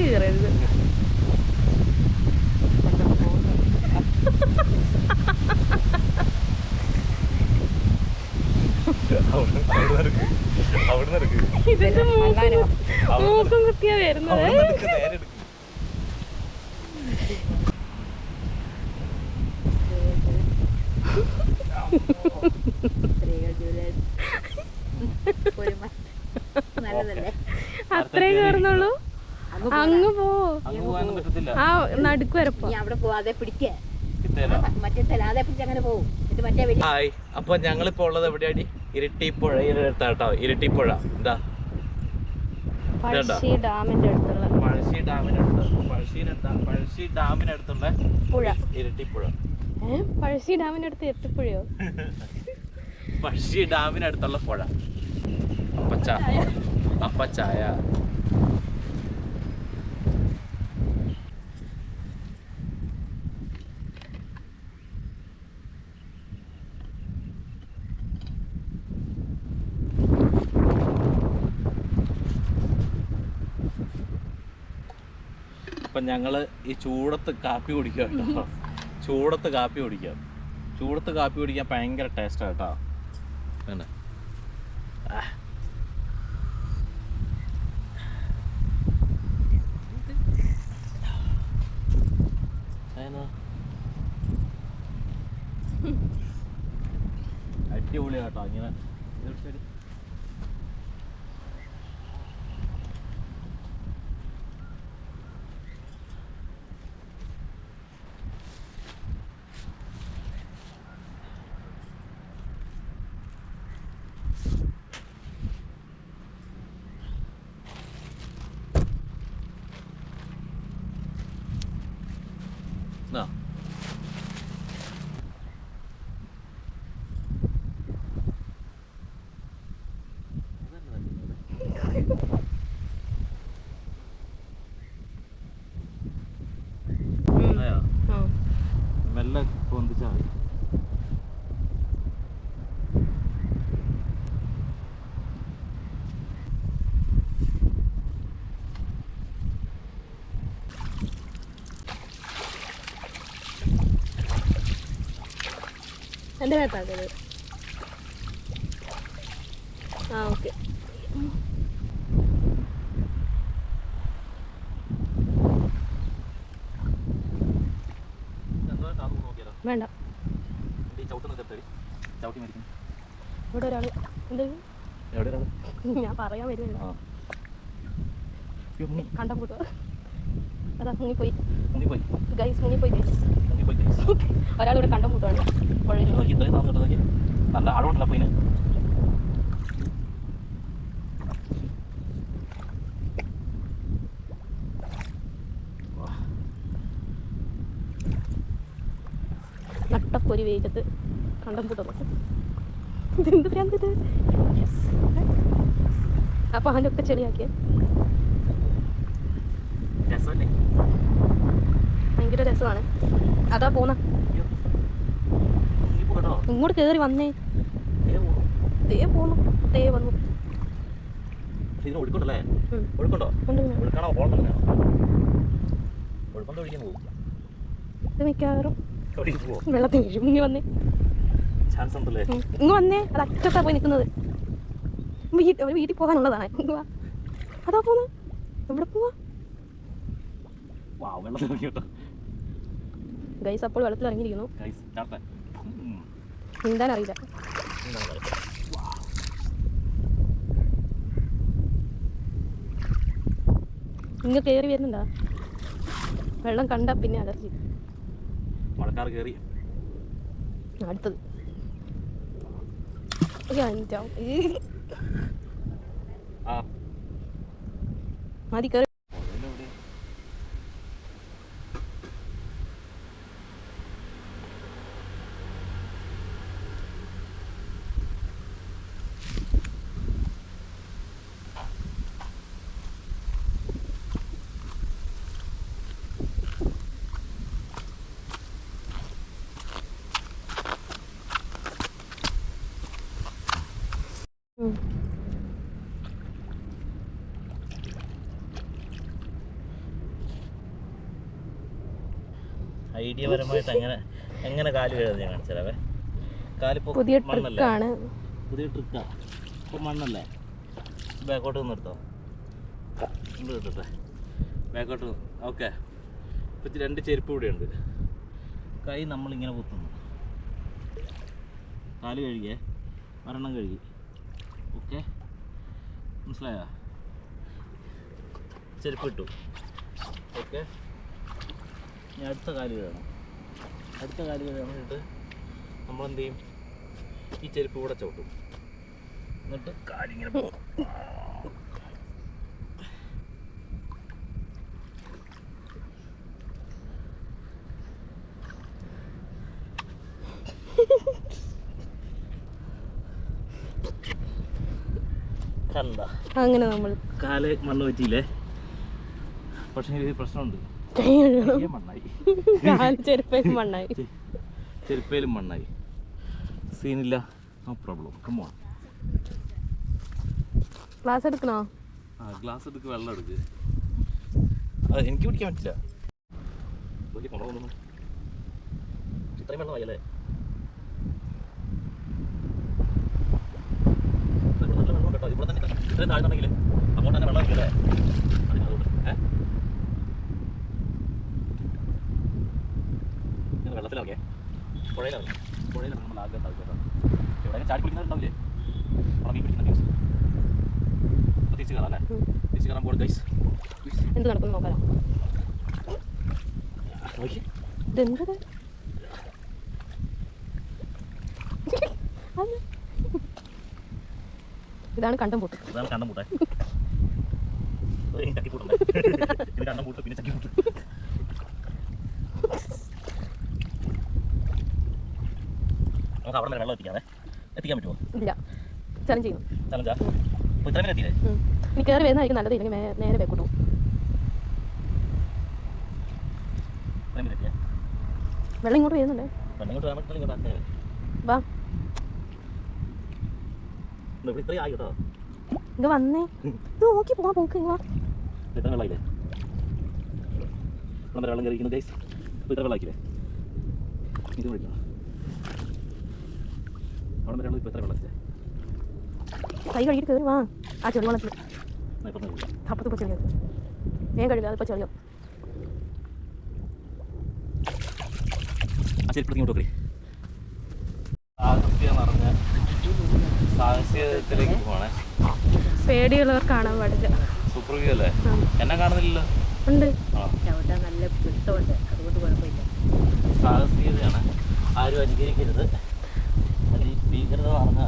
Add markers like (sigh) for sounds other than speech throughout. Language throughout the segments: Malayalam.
അങ്ങോട്ട് കയറരുത്. മൂക്കും അല്ലാനോ? കുത്തിയാ വരുന്നത്? അത്രേ കയറുന്നുള്ളൂ? അങ്ങ് പോ. ആ നടുക്ക് വരപ്പോ നീ അവിടെ പോവാതെ വലിയ ഹായ്. അപ്പൊ ഞങ്ങളിപ്പോ ഉള്ളത് എവിടെയാടി? ഇരട്ടിപ്പുഴ ഇരട്ടാട്ടോ ഇരട്ടിപ്പുഴ എന്താ പഴശ്ശി ഡാമിന്റെ അടുത്തുള്ള പഴശ്ശി ഡാമിനടുത്ത് പഴശ്ശിനടുത്ത പഴശ്ശി ഡാമിനടുത്തുള്ള പുഴ. ഇരട്ടിപ്പുഴ പഴശ്ശി ഡാമിന്റെ അടുത്ത് എത്തിപ്പുഴയോ? (laughs) പഴശ്ശി അടുത്തുള്ള പുഴ. അപ്പച്ച. അപ്പച്ചായ. അപ്പം ഞങ്ങൾ ഈ ചൂടത്ത് കാപ്പി കുടിക്കുക കേട്ടോ. ചൂടത്ത് കാപ്പി കുടിക്കാം ചൂടത്ത് കാപ്പി കുടിക്കാൻ ഭയങ്കര ടേസ്റ്റാണ് കേട്ടോ. വേണ്ട അടിപൊളിയാട്ടോ ഇങ്ങനെ ഇതെടുത്തൊരു- എന്നാ ഉം. ആയോ? ആ. മെല്ലെ പൊന്തിച്ചാ മതി എന്റെ മേത്താക്കത് ആ ഓക്കെ. വേണ്ട. ഇവിടെ ഒരാൾ. എന്ത്? എവിടെ ഒരാൾ ഞാൻ പറയാൻ വരുന്നില്ല. കണ്ടം കൂട്ടുക. അതാ മുങ്ങിപ്പോയി. മുങ്ങിപ്പോയി. Guys മുങ്ങിപ്പോയി guys. ഒരാൾ ഇവിടെ കണ്ടം കൂട്ടുവാണ് നല്ല ആഴമുണ്ടല്ലോ അപ്പോൾ ഇതിന്. നട്ടപ്പൊരി വേഗത്ത് കണ്ടം കൂട്ടുന്നു ഇതെന്ത് ഭ്രാന്ത് ഇത്? അപ്പൊ അവന്റെ ചെളിയാക്കിയ. രസമല്ലേ? ഭയങ്കര രസമാണ്. അതാ പോന്ന. ഇങ്ങോട്ട് കേറി വന്നേ. ദേ പോന്നു. ദേ വന്നു. മിക്കവാറും വെള്ളത്തിൽ ഇങ്ങ് വന്നേ. ഇങ്ങ് വന്നേ. അത് അറ്റത്താ പോയി നിൽക്കുന്നത്. വീട്ടിൽ ഒരു വീട്ടിൽ പോകാനുള്ളതാണ്. അതാ പോന്ന്. എവിടെ പോവാ? ഗൈസ് അപ്പോൾ വെള്ളത്തിൽ ഇറങ്ങിയിരിക്കുന്നു. നീന്താൻ അറിയില്ല? ഇങ്ങ് കയറി വരുന്നുണ്ടാ? വെള്ളം കണ്ട പിന്നെ അലർജി. മഴക്കാർ കയറി അടുത്തത്. മതി കയറി ഐഡിയ പരമായിട്ട് അങ്ങനെ എങ്ങനെ കാൽ കഴുകുന്നത് ഞാൻ കാണിച്ചാലേ കാലിപ്പോ പുതിയ മണ്ണല്ലേ? ട്രിക്കാണ്. പുതിയ ട്രിക്കാ? ഇപ്പൊ മണ്ണല്ലേ? ബാക്കോട്ട് നിന്ന് എടുത്തോ? ഇങ്ങോട്ട് എടുത്തട്ടെ ബാക്കോട്ട് ഓക്കെ. ഇപ്പം രണ്ട് ചെരുപ്പ് ഇവിടെ ഉണ്ട് കൈ നമ്മളിങ്ങനെ കുത്തുന്നു. കാൽ കഴുകിയേ. മരണം കഴുകി. ഓക്കെ. മനസ്സിലായോ? ചെരുപ്പ് ഇട്ടു. ഓക്കെ. ഇനി അടുത്ത കാൽ വേണം അടുത്ത കാൽ വേണമെന്നിട്ട് നമ്മളെന്ത് ചെയ്യും? ഈ ചെരുപ്പ് കൂടെ ചവിട്ടും. എന്നിട്ട് കാലിങ്ങനെ പോകും അങ്ങനെ നമ്മൾ കാൽ മണ്ണ് വെച്ചില്ലേ പക്ഷേ ഒരു പ്രശ്നമുണ്ട്. കൈ കഴുകണം കാൽ ചെരുപ്പേലും മണ്ണായി. ചെരുപ്പയിലും മണ്ണായി. സീനില്ല. നോ പ്രോബ്ലം കമ്മോ ക്ലാസ് എടുക്കണോ? ആ ഗ്ലാസ് എടുക്ക് വെള്ളം എടുക്ക്. എനിക്ക് പിടിക്കാൻ പറ്റില്ല. ഇത്രയും വെള്ളം ആയല്ലേ ഇവിടെ തന്നെ ഇത്രയും താഴ്ന്നുണ്ടെങ്കിൽ അങ്ങോട്ട് തന്നെ വെള്ളം ഇല്ലേ വെള്ളത്തിലൊക്കെ നമ്മൾ ആഗ്രഹം എവിടെ ചാടി പിടിക്കുന്നുണ്ടാവില്ലേ ഉണങ്ങി പിടിക്കുന്ന ന്യൂസ് തിരിച്ചു കയറാം അല്ലേ? ഉം. തിരിച്ചു കയറാൻ പോകണം ഗൈസ് എന്ത് നടക്കുന്നു നോക്കാലോ. നോക്കി. ഇതെന്തത്? ഇതാണ് കണ്ടം പൊട്ട്. ഇതാണ് കണ്ടം പൂട്ടെ. (laughs) ഇത് പൂട്ട് പിന്നെ ചക്കി പൂട്ട് നമുക്ക് അവിടെ വെള്ളം എത്തിക്കാമേ. എത്തിക്കാൻ പറ്റുമോ ഇല്ല. ചലഞ്ച് ചെയ്യുന്നു. ചലഞ്ചാ അപ്പോൾ ഇത്രയും എത്തിയില്ലേ. ഇനി കയറി വരുന്നതായിരിക്കും നല്ലത്. ഇല്ലെങ്കിൽ നേരെ വെക്കൂട്ടു വെള്ളം ഇങ്ങോട്ട് വരുന്നുണ്ട്. വെള്ളം ഇങ്ങോട്ട് വരാൻ ഇങ്ങോട്ട് വാ. ഇത്രയും ആയി കേട്ടോ? ഇത് വന്നേ. ഇത് നോക്കി പോവാ പോക്ക്. ഇത്ര വെള്ളമായില്ലേ നമ്മുടെ വെള്ളം കയറിയിരിക്കുന്നു ഗൈസ് ഇത്ര വെള്ളമാക്കില്ലേ ഇത് വിളിക്കണം അവിടെ വരെ ഇപ്പോൾ എത്ര വെള്ളത്തില്ലേ കൈ കഴുകിയിട്ട് കയറി വാ. ആ ഞാൻ തന്നെ വിളിക്കാം അപ്പുറത്ത് ഇപ്പോൾ ചെളിയോ വേഗം കഴുകുക അതിപ്പോൾ ചെളിയോ ആ ചെരുപ്പ് ഇങ്ങോട്ട് നിറഞ്ഞ സാഹസ്യത്തിലേക്ക് പോകണേ പേടിയുള്ളവർ കാണാൻ പാടില്ല. സൂപ്പർ വ്യൂ അല്ലേ? എന്നെ കാണുന്നില്ലല്ലോ. ഉണ്ട്. ആ. നല്ല പിടുത്തമുണ്ട്. അതുകൊണ്ട് കുഴപ്പമില്ല. സാഹസികതയാണ്. ആരും അനുകരിക്കരുത്. ഭീകരത മ-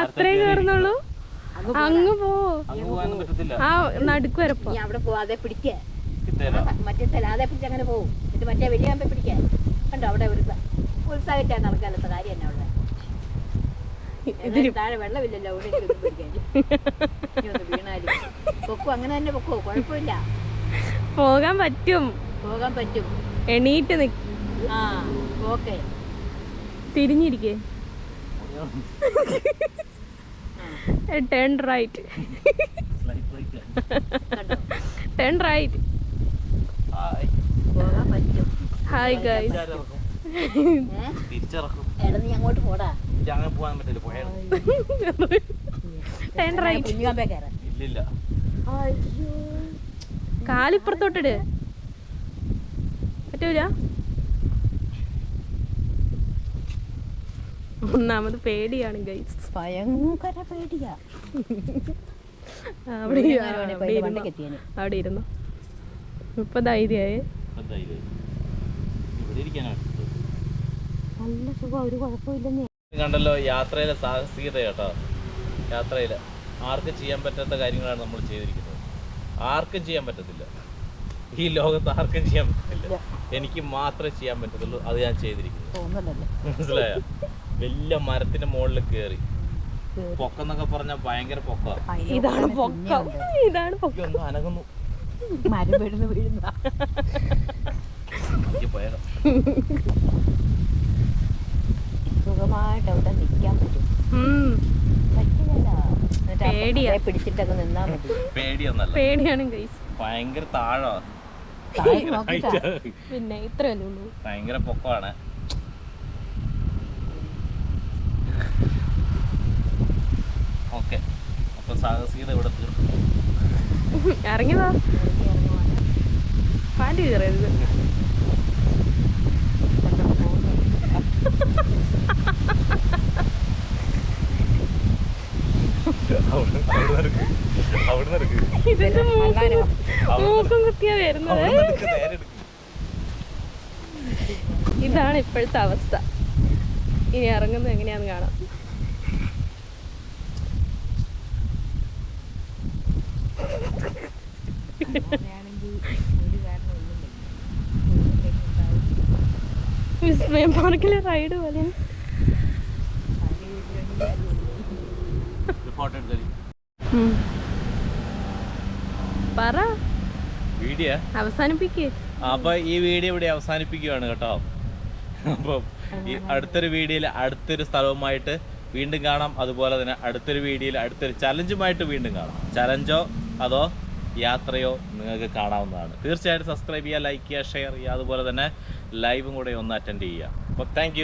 അത്രേ കയറുന്നുള്ളൂ അങ്ങ് അങ്ങ് പോ. ആ നടുക്ക് വരപ്പോ അവിടെ പോവാതെ പിടിക്കുക മറ്റേ തലാതെ അതേ പിടിച്ച് അങ്ങനെ പോകും എന്നിട്ട് മറ്റേ വലിയ പിടിക്കാൻ കണ്ടോ അവിടെ ഒരു ഉത്സാഹിച്ചാണ് നടക്കാനത്തെ കാര്യം തന്നെ അവിടെ ഇതിന് താഴെ വെള്ളമില്ലല്ലോ പൊക്കോ അങ്ങനെ തന്നെ പൊക്കോ കുഴപ്പമില്ല. പോകാൻ പറ്റും. പോകാൻ പറ്റും. എണീറ്റ് ആ okay തിരിഞ്ഞിരിക്കേ. Turn right turn right hi guys തിരിച്ചിറക്കും. എടാ നീ അങ്ങോട്ട് പോടാ. എനിക്ക് അങ്ങനെ പോകാൻ പറ്റില്ല ഇല്ലില്ല. കാലിപ്പുറത്തോട്ടിട്. പറ്റൂല. ഒന്നാമത് പേടിയാണ് ഗൈസ് ഭയങ്കര പേടിയാ. അവിടെ ഇരുന്നു? ഇപ്പൊ ധൈര്യമായി. ഇവിടെ ഇരിക്കാനാണ് നല്ല സുഖം ഒരു കുഴപ്പമില്ലെന്നേ. കണ്ടല്ലോ യാത്രയിലെ സാഹസികത കേട്ടോ. യാത്രയിൽ ആർക്കും ചെയ്യാൻ പറ്റാത്ത കാര്യങ്ങളാണ് നമ്മൾ ചെയ്തിരിക്കുന്നത്. ആർക്കും ചെയ്യാൻ പറ്റത്തില്ല. ഈ ലോകത്ത് ആർക്കും ചെയ്യാൻ പറ്റത്തില്ല. എനിക്ക് മാത്രമേ ചെയ്യാൻ പറ്റത്തുള്ളൂ. അത് ഞാൻ ചെയ്തിരിക്കുന്നു തോന്നുന്നല്ലേ മനസ്സിലായോ? വലിയ മരത്തിന്റെ മുകളിൽ കയറി പൊക്കെന്നൊക്കെ പറഞ്ഞ ഭയങ്കര പൊക്ക. ഇതാണ് പൊക്കം. ഇതാണ് പൊക്കം. ഒന്ന് അനങ്ങുന്നു. മരം വീഴുന്നു. വീഴുന്ന പോയാലോ അവിടെ നിൽക്കാൻ പറ്റും. പിടിച്ചിട്ടൊക്കെ നിന്നാ മതി. പേടിയൊന്നല്ല. പേടിയാണ് ഗൈസ്. ഭയങ്കര താഴോ. താഴെ പിന്നെ ഇത്രയല്ലേ ഉള്ളൂ. ഭയങ്കര പൊക്കമാണ് ഓക്കെ. അപ്പൊ സാഹസികത ഇവിടെ തീർന്നു. ഇറങ്ങിയതാ. പാന്റ് കയറരുത് ഇതിന്റെ മൂക്കും മൂക്കും കുത്തിയാ വരുന്നത്. ഇതാണ് ഇപ്പോഴത്തെ അവസ്ഥ. ഇനി ഇറങ്ങുന്നത് എങ്ങനെയാന്ന് കാണാം. വിസ്മയം പാർക്കിലെ റൈഡ് പോലെ. അവസാനിപ്പിക്ക്. അപ്പൊ ഈ വീഡിയോ ഇവിടെ അവസാനിപ്പിക്കുകയാണ് കേട്ടോ. അപ്പം ഈ അടുത്തൊരു വീഡിയോയിൽ അടുത്തൊരു സ്ഥലവുമായിട്ട് വീണ്ടും കാണാം. അതുപോലെ തന്നെ അടുത്തൊരു വീഡിയോയിൽ അടുത്തൊരു ചലഞ്ചുമായിട്ട് വീണ്ടും കാണാം. ചലഞ്ചോ അതോ യാത്രയോ നിങ്ങൾക്ക് കാണാവുന്നതാണ്. തീർച്ചയായിട്ടും സബ്സ്ക്രൈബ് ചെയ്യുക ലൈക്ക് ചെയ്യുക ഷെയർ ചെയ്യുക. അതുപോലെ തന്നെ ലൈവും കൂടെ ഒന്ന് അറ്റൻഡ് ചെയ്യുക. അപ്പോൾ താങ്ക്